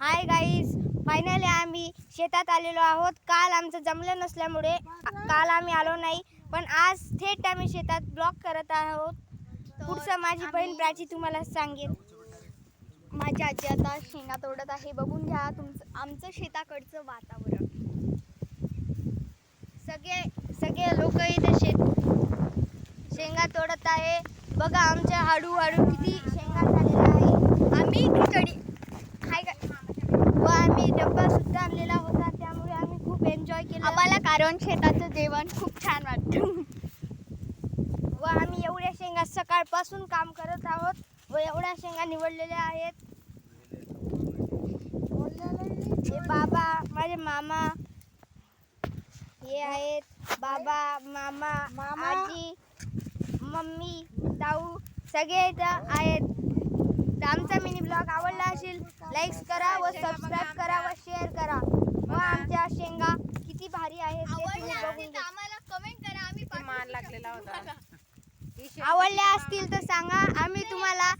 Hi guys finally आम्ही शेतात आलेलो आहोत. काल आमचं जमलं नसल्यामुळे काल आम्ही आलो नाही पण आज थेट आम्ही शेतात ब्लॉक करत आहोत. पुढचं माझी बहीण प्राची तुम्हाला सांगेल. माझी आजी आता शेंगा तोडत आहे. बघून घ्या तुमचं आमचं शेताकडचं वातावरण. सगळे सगळे लोक इथे शेत शेंगा तोडत आहे. बघा आमच्या हळूहळू किती शेंगा झालेल्या आहे आम्ही खिचडी डब्बा सुद्धा आणलेला होता त्यामुळे आम्ही खूप एन्जॉय केलं. आम्हाला कारण शेताचं जेवण खूप छान वाटतं. व आम्ही एवढ्या शेंगा सकाळपासून काम करत आहोत व एवढ्या शेंगा निवडलेल्या आहेत. हे बाबा माझे मामा हे आहेत बाबा मामा आजी मम्मी ताऊ सगळे इथं आहेत. तर आमचा मिनी ब्लॉग आवडला असेल लाईक करा व सबस्क्राईब करा व शेअर करा व आमच्या शेंगा किती भारी आहेत ते तुम्ही बघून घ्या. आम्हाला कमेंट करा आम्ही मान होता. आवडल्या असतील तर सांगा. आम्ही तुम्हाला